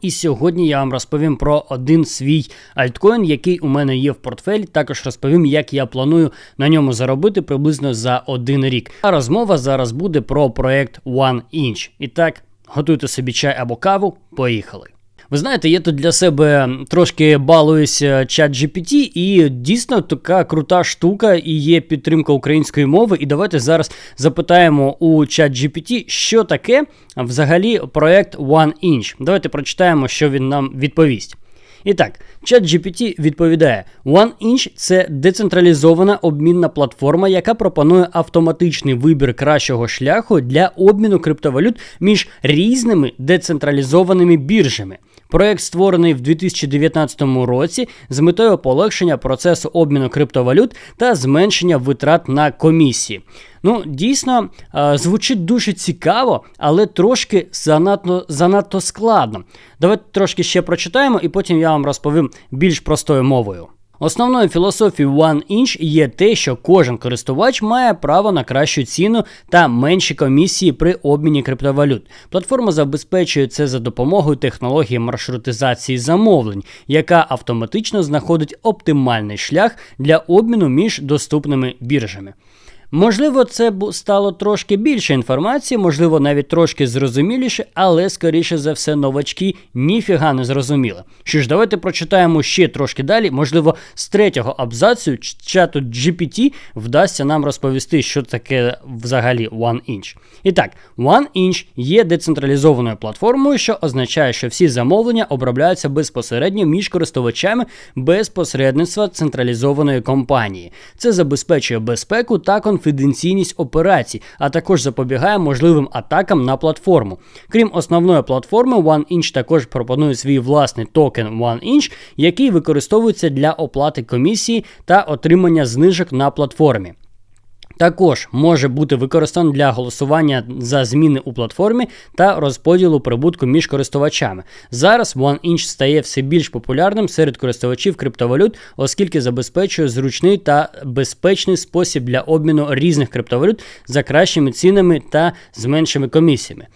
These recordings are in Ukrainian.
І сьогодні я вам розповім про один свій альткоін, який у мене є в портфелі. Також розповім, як я планую на ньому заробити приблизно за один рік. А розмова зараз буде про проект OneInch. І так, готуйте собі чай або каву. Поїхали. Ви знаєте, я тут для себе трошки балуюся чат GPT, і дійсно така крута штука, і є підтримка української мови. І давайте зараз запитаємо у чат GPT, що таке взагалі проект One Inch. Давайте прочитаємо, що він нам відповість. І так, ChatGPT відповідає: OneInch – це децентралізована обмінна платформа, яка пропонує автоматичний вибір кращого шляху для обміну криптовалют між різними децентралізованими біржами. Проект створений в 2019 році з метою полегшення процесу обміну криптовалют та зменшення витрат на комісії. Ну, дійсно, е, звучить дуже цікаво, але трошки занадто занадто складно. Давайте трошки ще прочитаємо, і потім я вам розповім більш простою мовою. Основною філософією OneInch є те, що кожен користувач має право на кращу ціну та менші комісії при обміні криптовалют. Платформа забезпечує це за допомогою технології маршрутизації замовлень, яка автоматично знаходить оптимальний шлях для обміну між доступними біржами. Можливо, це стало трошки більше інформації, можливо, навіть трошки зрозуміліше, але, скоріше за все, новачки ніфіга не зрозуміли. Що ж, давайте прочитаємо ще трошки далі. Можливо, з третього абзацу чату GPT вдасться нам розповісти, що таке взагалі OneInch. І так, OneInch є децентралізованою платформою, що означає, що всі замовлення обробляються безпосередньо між користувачами без посередництва централізованої компанії. Це забезпечує безпеку та конференцію конфіденційність операцій, а також запобігає можливим атакам на платформу. Крім основної платформи, OneInch також пропонує свій власний токен OneInch, який використовується для оплати комісії та отримання знижок на платформі. Також може бути використаний для голосування за зміни у платформі та розподілу прибутку між користувачами. Зараз OneInch стає все більш популярним серед користувачів криптовалют, оскільки забезпечує зручний та безпечний спосіб для обміну різних криптовалют за кращими цінами та з меншими комісіями.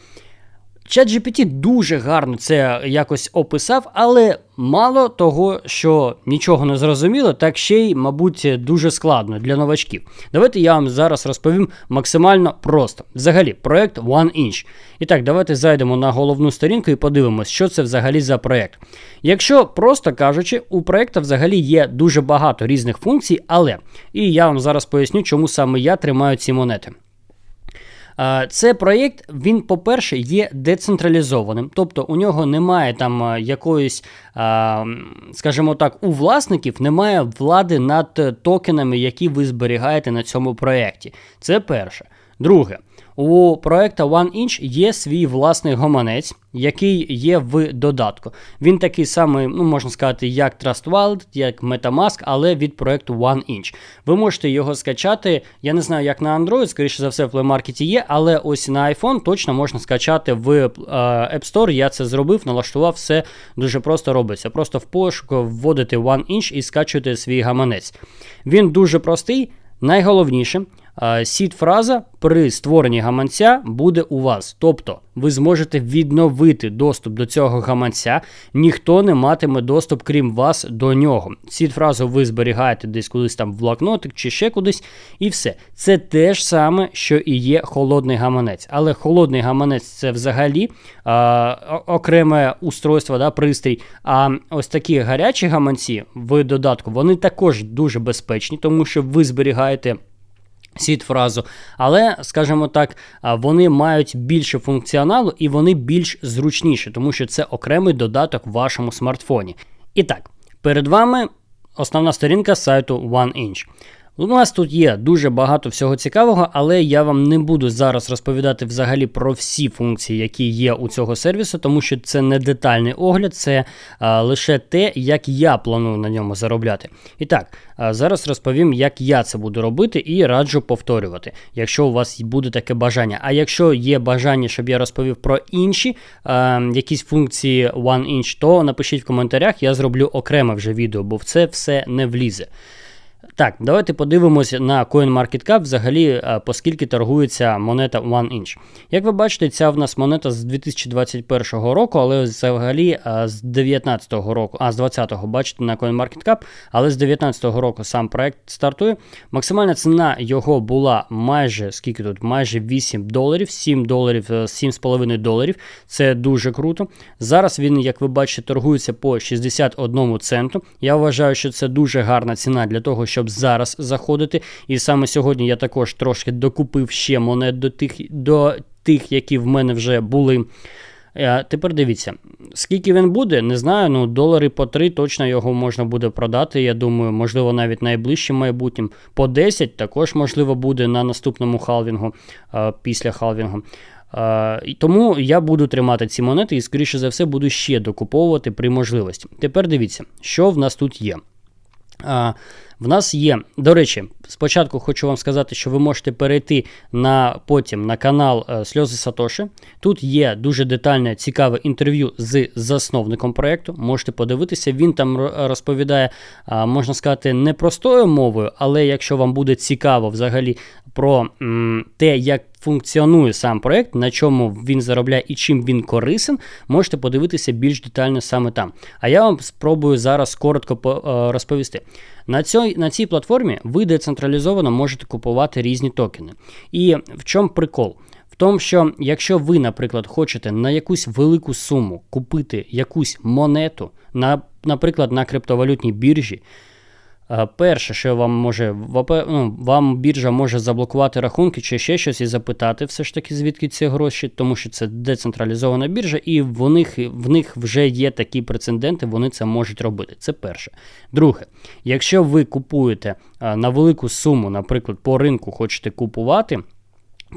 ChatGPT дуже гарно це якось описав, але мало того, що нічого не зрозуміло, так ще й, мабуть, дуже складно для новачків. Давайте я вам зараз розповім максимально просто. Взагалі, проект OneInch. І так, давайте зайдемо на головну сторінку і подивимось, що це взагалі за проект. Якщо просто кажучи, у проекту взагалі є дуже багато різних функцій, але і я вам зараз поясню, чому саме я тримаю ці монети. Це проєкт, він, по-перше, є децентралізованим, тобто у нього немає там якоїсь, скажімо так, у власників немає влади над токенами, які ви зберігаєте на цьому проєкті. Це перше. Друге, у проекта OneInch є свій власний гоманець, який є в додатку. Він такий самий, ну можна сказати, як Trust Wallet, як Metamask, але від проекту OneInch. Ви можете його скачати. Я не знаю, як на Android, скоріше за все, в Play Market є, але ось на iPhone точно можна скачати в е, App Store. Я це зробив, налаштував, все дуже просто робиться. Просто в пошуку вводите OneInch і скачуєте свій гаманець. Він дуже простий. Найголовніше, сід фраза при створенні гаманця буде у вас. Тобто ви зможете відновити доступ до цього гаманця, ніхто не матиме доступ, крім вас, до нього. Сід фразу ви зберігаєте десь кудись там в блокнотик чи ще кудись, і все. Це те ж саме, що і є холодний гаманець. Але холодний гаманець це взагалі а, окреме устройство, да, пристрій. А ось такі гарячі гаманці в додатку, вони також дуже безпечні, тому що ви зберігаєте. Сід фразу, але, скажімо так, вони мають більше функціоналу і вони більш зручніші, тому що це окремий додаток в вашому смартфоні. І так, перед вами основна сторінка сайту OneInch. У нас тут є дуже багато всього цікавого, але я вам не буду зараз розповідати взагалі про всі функції, які є у цього сервісу, тому що це не детальний огляд, це а, лише те, як я планую на ньому заробляти. І так, а, зараз розповім, як я це буду робити, і раджу повторювати, якщо у вас буде таке бажання. А якщо є бажання, щоб я розповів про інші а, якісь функції OneInch, то напишіть в коментарях, я зроблю окреме вже відео, бо в це все не влізе. Так, давайте подивимося на CoinMarketCap взагалі, е, по скільки торгується монета OneInch. Як ви бачите, ця в нас монета з 2021 року, але взагалі е, з 2019 року, а з 20-го бачите на CoinMarketCap, але з 2019 року сам проект стартує. Максимальна ціна його була майже скільки тут? Майже 8 доларів, 7 доларів, 7,5 доларів. Це дуже круто. Зараз він, як ви бачите, торгується по 61 центу. Я вважаю, що це дуже гарна ціна для того, щоб зараз заходити. І саме сьогодні я також трошки докупив ще монет до тих, до тих які в мене вже були. Е, Тепер дивіться, скільки він буде, не знаю. Ну, долари по 3 точно його можна буде продати. Я думаю, можливо, навіть найближчим майбутнім. По 10 також можливо буде на наступному халвінгу е, після халвінгу. Е, тому я буду тримати ці монети і, скоріше за все, буду ще докуповувати при можливості. Тепер дивіться, що в нас тут є. В нас є, до речі, спочатку хочу вам сказати, що ви можете перейти на потім на канал е, Сльози Сатоші. Тут є дуже детальне, цікаве інтерв'ю з засновником проєкту. Можете подивитися, він там розповідає, можна сказати, не простою мовою, але якщо вам буде цікаво взагалі про те, як функціонує сам проект, на чому він заробляє і чим він корисен, можете подивитися більш детально саме там. А я вам спробую зараз коротко е, розповісти. На цій, на цій платформі ви децентралізовано можете купувати різні токени. І в чому прикол? В тому, що якщо ви, наприклад, хочете на якусь велику суму купити якусь монету, на, наприклад, на криптовалютній біржі, Перше, що вам може ну, вам біржа може заблокувати рахунки чи ще щось і запитати все ж таки, звідки ці гроші, тому що це децентралізована біржа, і в них, в них вже є такі прецеденти, вони це можуть робити. Це перше. Друге, якщо ви купуєте е, на велику суму, наприклад, по ринку хочете купувати,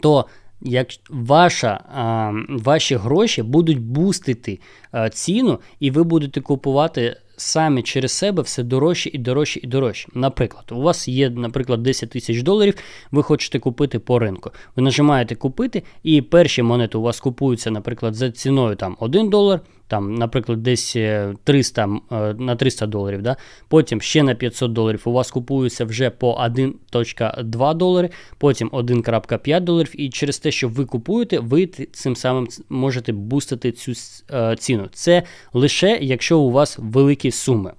то як ваша, а, ваші гроші будуть бустити а, ціну, і ви будете купувати самі через себе все дорожче і дорожче і дорожче. Наприклад, у вас є, наприклад, 10 тисяч доларів, ви хочете купити по ринку. Ви нажимаєте купити, і перші монети у вас купуються, наприклад, за ціною там 1 долар. Там, наприклад, десь е, 300 е, на 300 доларів, да? потім ще на 500 доларів у вас купуються вже по 1.2 долари, потім 1.5 доларів, і через те, що ви купуєте, ви цим самим можете бустити цю е, ціну. Це лише якщо у вас великі суми.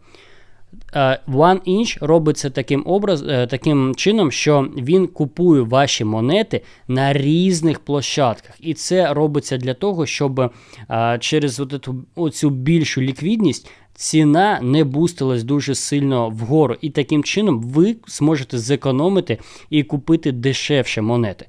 Е, OneInch робить це таким образ, е, таким чином, що він купує ваші монети на різних площадках. І це робиться для того, щоб е, через оцю більшу ліквідність ціна не бустилась дуже сильно вгору. І таким чином ви зможете зекономити і купити дешевше монети.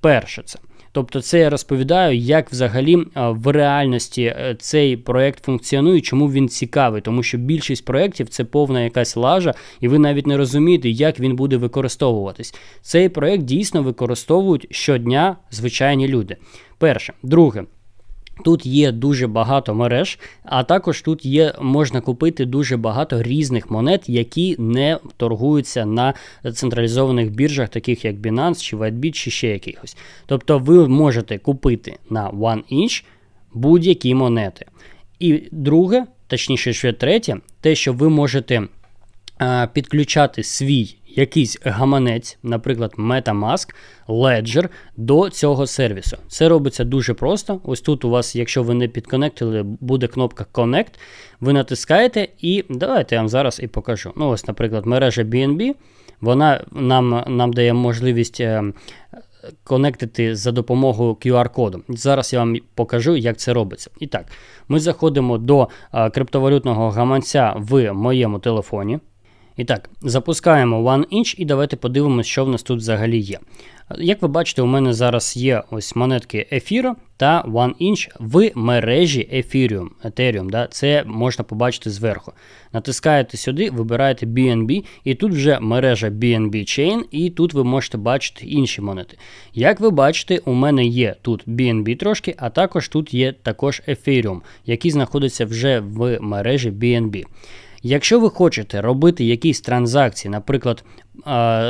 Перше це. Тобто це я розповідаю, як взагалі в реальності е, цей проект функціонує, чому він цікавий, тому що більшість проєктів це повна якась лажа, і ви навіть не розумієте, як він буде використовуватись. Цей проект дійсно використовують щодня звичайні люди. Перше, друге. Тут є дуже багато мереж, а також тут є можна купити дуже багато різних монет, які не торгуються на централізованих біржах, таких як Binance чи WhiteBit, чи ще якихось. Тобто ви можете купити на OneInch будь-які монети. І друге, точніше, ще третє, те, що ви можете підключати свій якийсь гаманець, наприклад, MetaMask, Ledger, до цього сервісу. Це робиться дуже просто. Ось тут у вас, якщо ви не підконектили, буде кнопка Connect. Ви натискаєте, і давайте я вам зараз і покажу. Ну, ось, наприклад, мережа BNB, вона нам, нам дає можливість. е, конектити за допомогою QR-коду. Зараз я вам покажу, як це робиться. І так, ми заходимо до а, криптовалютного гаманця в моєму телефоні. І так, запускаємо OneInch і давайте подивимося, що в нас тут взагалі є. Як ви бачите, у мене зараз є ось монетки Ефіра та OneInch в мережі Ethereum. Ethereum да? Це можна побачити зверху. Натискаєте сюди, вибираєте BNB, і тут вже мережа BNB Chain, і тут ви можете бачити інші монети. Як ви бачите, у мене є тут BNB трошки, а також тут є також Ethereum, який знаходиться вже в мережі BNB. Якщо ви хочете робити якісь транзакції, наприклад,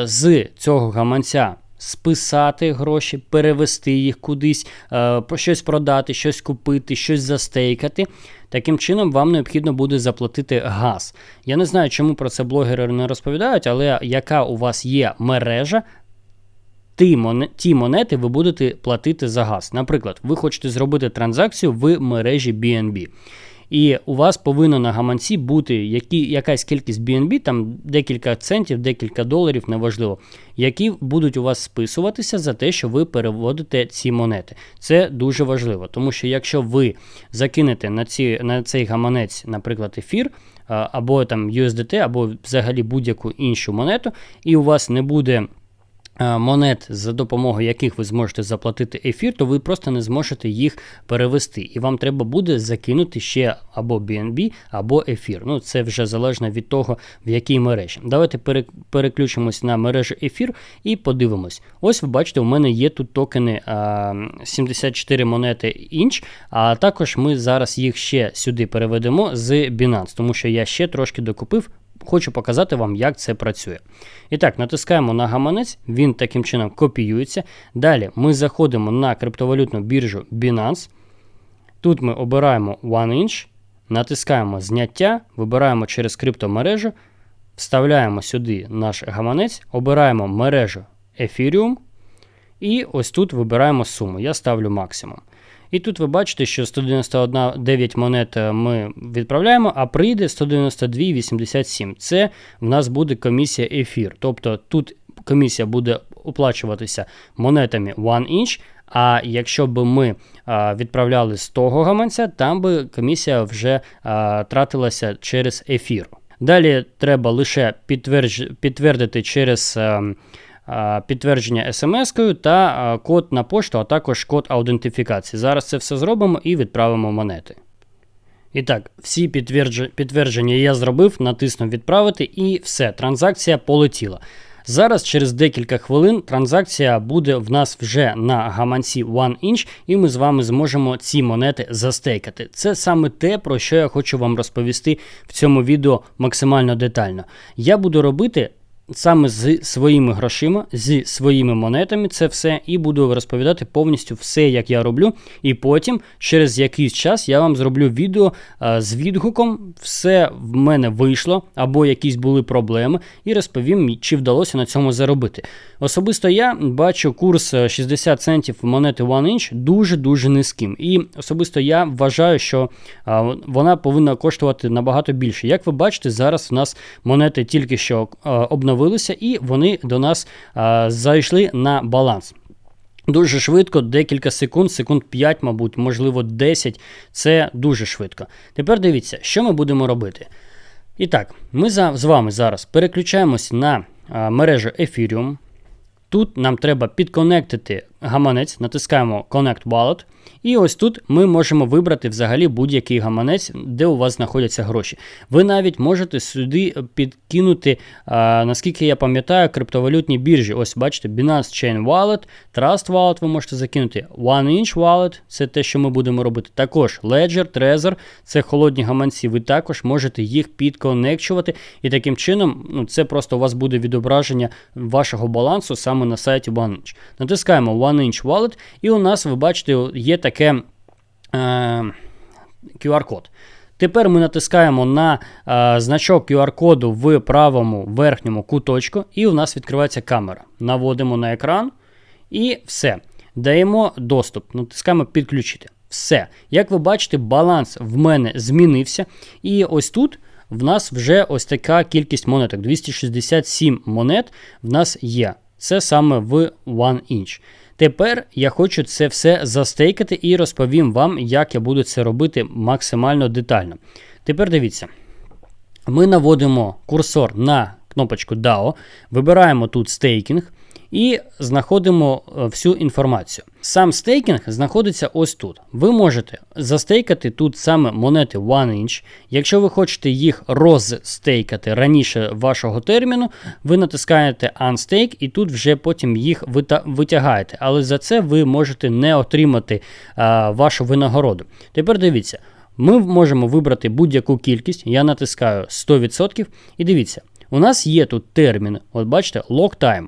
з цього гаманця списати гроші, перевести їх кудись, щось продати, щось купити, щось застейкати. Таким чином, вам необхідно буде заплатити газ. Я не знаю, чому про це блогери не розповідають, але яка у вас є мережа, ті монети ви будете платити за газ. Наприклад, ви хочете зробити транзакцію в мережі BNB. І у вас повинно на гаманці бути які, якась кількість BNB, там декілька центів, декілька доларів, неважливо, які будуть у вас списуватися за те, що ви переводите ці монети. Це дуже важливо, тому що якщо ви закинете на ці, на цей гаманець, наприклад, ефір, або там USDT, або взагалі будь-яку іншу монету, і у вас не буде. Е, монет, за допомогою яких ви зможете заплатити ефір, то ви просто не зможете їх перевести. І вам треба буде закинути ще або BNB, або ефір. Ну, Це вже залежно від того, в якій мережі. Давайте переключимось на мережу ефір і подивимось. Ось ви бачите, у мене є тут токени 74 монети інч, а також ми зараз їх ще сюди переведемо з Binance, тому що я ще трошки докупив. Хочу показати вам, як це працює. І так, натискаємо на гаманець, він таким чином копіюється. Далі ми заходимо на криптовалютну біржу Binance. Тут ми обираємо OneInch, натискаємо зняття, вибираємо через криптомережу, вставляємо сюди наш гаманець, обираємо мережу Ethereum. І ось тут вибираємо суму. Я ставлю максимум. І тут ви бачите, що 191,9 монет е, ми відправляємо, а прийде 192,87. Це в нас буде комісія ефір. Тобто тут комісія буде оплачуватися монетами One Inch, а якщо б ми а, відправляли з того гаманця, там би комісія вже а, тратилася через ефір. Далі треба лише підтвердж... підтвердити через. А, ем, підтвердження смс-кою та код на пошту, а також код аутентифікації. Зараз це все зробимо і відправимо монети. І так, всі підтвердження я зробив, натиснув відправити і все, транзакція полетіла. Зараз, через декілька хвилин, транзакція буде в нас вже на гаманці OneInch, і ми з вами зможемо ці монети застейкати. Це саме те, про що я хочу вам розповісти в цьому відео максимально детально. Я буду робити саме з своїми грошима, зі своїми монетами, це все, і буду розповідати повністю все, як я роблю. І потім, через якийсь час, я вам зроблю відео з відгуком, все в мене вийшло, або якісь були проблеми, і розповім, чи вдалося на цьому заробити. Особисто я бачу курс 60 центів монети OneInch дуже-дуже низьким. І особисто я вважаю, що вона повинна коштувати набагато більше. Як ви бачите, зараз у нас монети тільки що обновлені оновилися, і вони до нас зайшли на баланс. Дуже швидко, декілька секунд, секунд 5, мабуть, можливо, 10. Це дуже швидко. Тепер дивіться, що ми будемо робити. І так, ми з вами зараз переключаємось на мережу Ethereum. Тут нам треба підконектити гаманець, натискаємо Connect Wallet. І ось тут ми можемо вибрати взагалі будь-який гаманець, де у вас знаходяться гроші. Ви навіть можете сюди підкинути, а, наскільки я пам'ятаю, криптовалютні біржі. Ось бачите, Binance Chain Wallet, Trust Wallet ви можете закинути, OneInch Wallet це те, що ми будемо робити. Також Ledger, Trezor це холодні гаманці. Ви також можете їх підконекчувати. І таким чином, ну, це просто у вас буде відображення вашого балансу саме на сайті OneInch. Натискаємо OneInch Wallet, і у нас, ви бачите, є таке е, QR-код. Тепер ми натискаємо на е, значок QR-коду в правому верхньому куточку, і у нас відкривається камера. Наводимо на екран і все. Даємо доступ, натискаємо підключити. Все. Як ви бачите, баланс в мене змінився. І ось тут в нас вже ось така кількість монеток. 267 монет в нас є. Це саме в One Inch. Тепер я хочу це все застейкати і розповім вам, як я буду це робити максимально детально. Тепер дивіться, ми наводимо курсор на кнопочку DAO, вибираємо тут стейкінг і знаходимо е, всю інформацію. Сам стейкінг знаходиться ось тут. Ви можете застейкати тут саме монети OneInch. Якщо ви хочете їх розстейкати раніше вашого терміну, ви натискаєте Unstake і тут вже потім їх витягаєте. Але за це ви можете не отримати а, вашу винагороду. Тепер дивіться, ми можемо вибрати будь-яку кількість. Я натискаю 100%. І дивіться, у нас є тут термін, от бачите, lock time.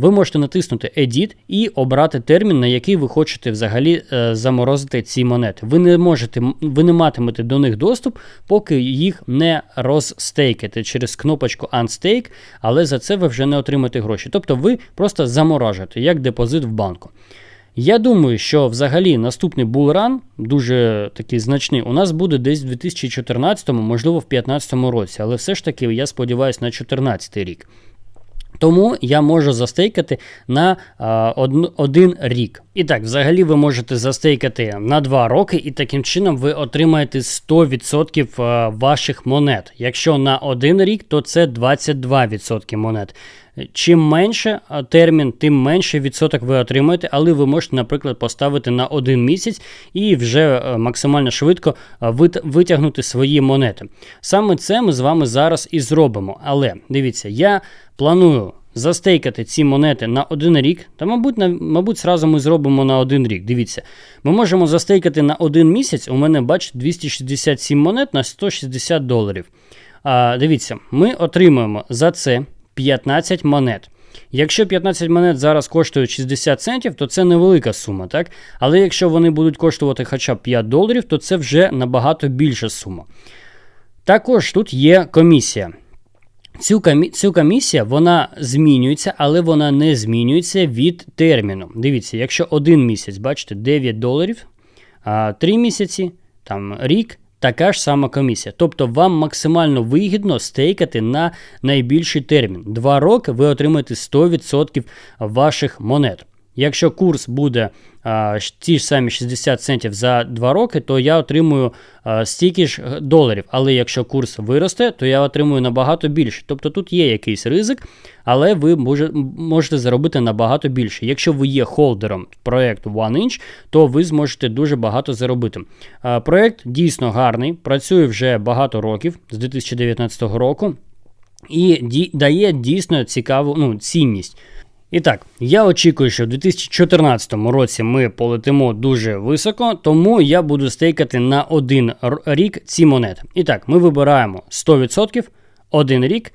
Ви можете натиснути Edit і обрати термін, на який ви хочете взагалі е, заморозити ці монети. Ви не можете, ви не матимете до них доступ, поки їх не розстейките через кнопочку Unstake, але за це ви вже не отримаєте гроші. Тобто ви просто заморожуєте як депозит в банку. Я думаю, що взагалі наступний булран, дуже такий значний, у нас буде десь в 2014, можливо, в 2015 році. Але все ж таки, я сподіваюся, на 2014 рік. Тому я можу застейкати на а, од, один рік. І так, взагалі, ви можете застейкати на 2 роки, і таким чином ви отримаєте 100% ваших монет. Якщо на один рік, то це 22% монет. Чим менше термін, тим менше відсоток ви отримаєте, але ви можете, наприклад, поставити на один місяць і вже е, максимально швидко витягнути свої монети. Саме це ми з вами зараз і зробимо. Але дивіться, я планую. Застейкати ці монети на один рік, та, мабуть, на, мабуть, зразу ми зробимо на один рік. Дивіться, ми можемо застейкати на один місяць. У мене, бачите, 267 монет на 160 доларів. А, Дивіться, ми отримуємо за це 15 монет. Якщо 15 монет зараз коштують 60 центів, то це невелика сума, так? Але якщо вони будуть коштувати хоча б 5 доларів, то це вже набагато більша сума. Також тут є комісія. Цю комі... цю комісія вона змінюється, але вона не змінюється від терміну. Дивіться, якщо один місяць, бачите, 9 доларів, 3 місяці, там рік, така ж сама комісія. Тобто вам максимально вигідно стейкати на найбільший термін. Два роки ви отримаєте 100% ваших монет. Якщо курс буде а, ті ж самі 60 центів за 2 роки, то я отримую а, стільки ж доларів. Але якщо курс виросте, то я отримую набагато більше. Тобто тут є якийсь ризик, але ви може, можете заробити набагато більше. Якщо ви є холдером проєкту OneInch, то ви зможете дуже багато заробити. А, проєкт дійсно гарний, працює вже багато років з 2019 року і дає дійсно цікаву ну, цінність. І так, я очікую, що в 2014 році ми полетимо дуже високо, тому я буду стейкати на один рік ці монети. І так, ми вибираємо 100%, один рік.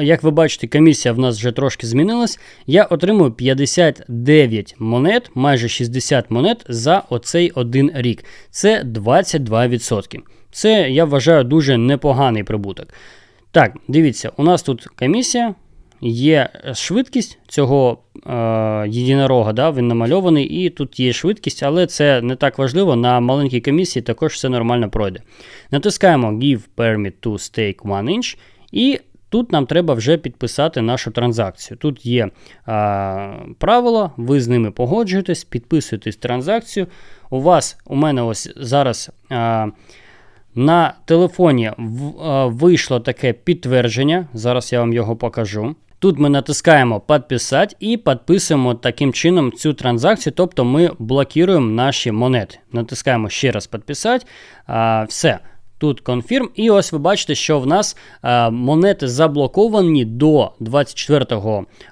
Як ви бачите, комісія в нас вже трошки змінилась. Я отримую 59 монет, майже 60 монет за оцей один рік. Це 22%. Це, я вважаю, дуже непоганий прибуток. Так, дивіться, у нас тут комісія є швидкість цього е, єдинорога, да, він намальований, і тут є швидкість, але це не так важливо. На маленькій комісії також все нормально пройде. Натискаємо Give Permit to Stake 1 inch, і тут нам треба вже підписати нашу транзакцію. Тут є а, правила, ви з ними погоджуєтесь, підписуєтесь транзакцію. У вас, у мене ось зараз. А, на телефоні вийшло таке підтвердження. Зараз я вам його покажу. Тут ми натискаємо «Підписати» і підписуємо таким чином цю транзакцію, тобто ми блокуємо наші монети. Натискаємо ще раз підписати. А, Все. Тут конфірм. І ось ви бачите, що в нас а, монети заблоковані до 24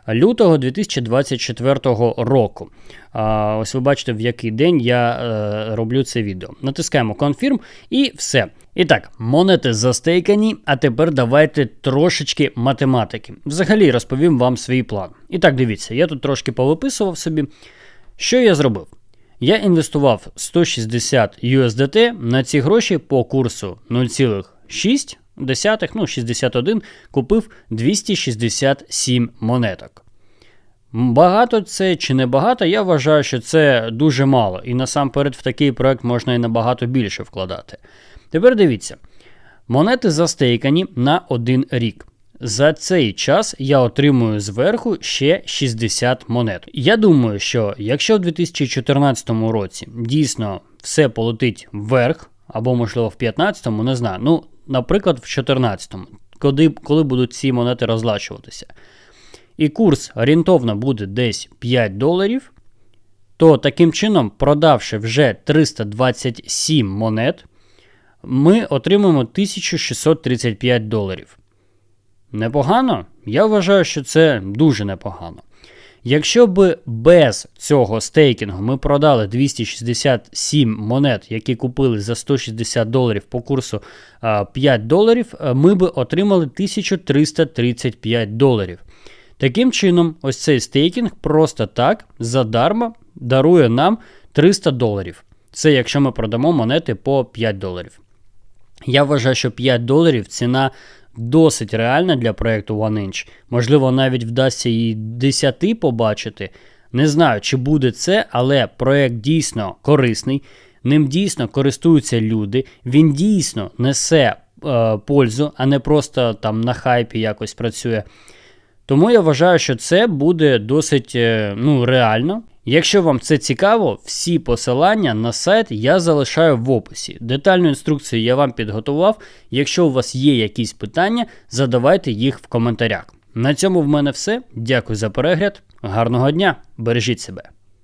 лютого 2024 року. А, Ось ви бачите, в який день я е, роблю це відео. Натискаємо конфірм і все. І так, монети застейкані, а тепер давайте трошечки математики. Взагалі розповім вам свій план. І так, дивіться, я тут трошки повиписував собі. Що я зробив? Я інвестував 160 USDT на ці гроші по курсу 0,6, ну 61, купив 267 монеток. Багато це чи не багато, я вважаю, що це дуже мало. І насамперед в такий проект можна і набагато більше вкладати. Тепер дивіться, монети застейкані на один рік. За цей час я отримую зверху ще 60 монет. Я думаю, що якщо в 2014 році дійсно все полетить вверх, або, можливо, в 2015, не знаю. Ну, наприклад, в 2014, коли, коли будуть ці монети розлачуватися. І курс орієнтовно буде десь 5 доларів, то таким чином, продавши вже 327 монет, ми отримаємо 1635 доларів. Непогано? Я вважаю, що це дуже непогано. Якщо б без цього стейкінгу ми продали 267 монет, які купили за 160 доларів по курсу 5 доларів, ми б отримали 1335 доларів. Таким чином, ось цей стейкінг просто так задарма дарує нам 300 доларів. Це якщо ми продамо монети по 5 доларів. Я вважаю, що 5 доларів ціна досить реальна для проєкту OneInch. Можливо, навіть вдасться і 10 побачити. Не знаю, чи буде це, але проєкт дійсно корисний, ним дійсно користуються люди, він дійсно несе е, пользу, а не просто там на хайпі якось працює. Тому я вважаю, що це буде досить е, ну, реально. Якщо вам це цікаво, всі посилання на сайт я залишаю в описі. Детальну інструкцію я вам підготував. Якщо у вас є якісь питання, задавайте їх в коментарях. На цьому в мене все. Дякую за перегляд. Гарного дня! Бережіть себе!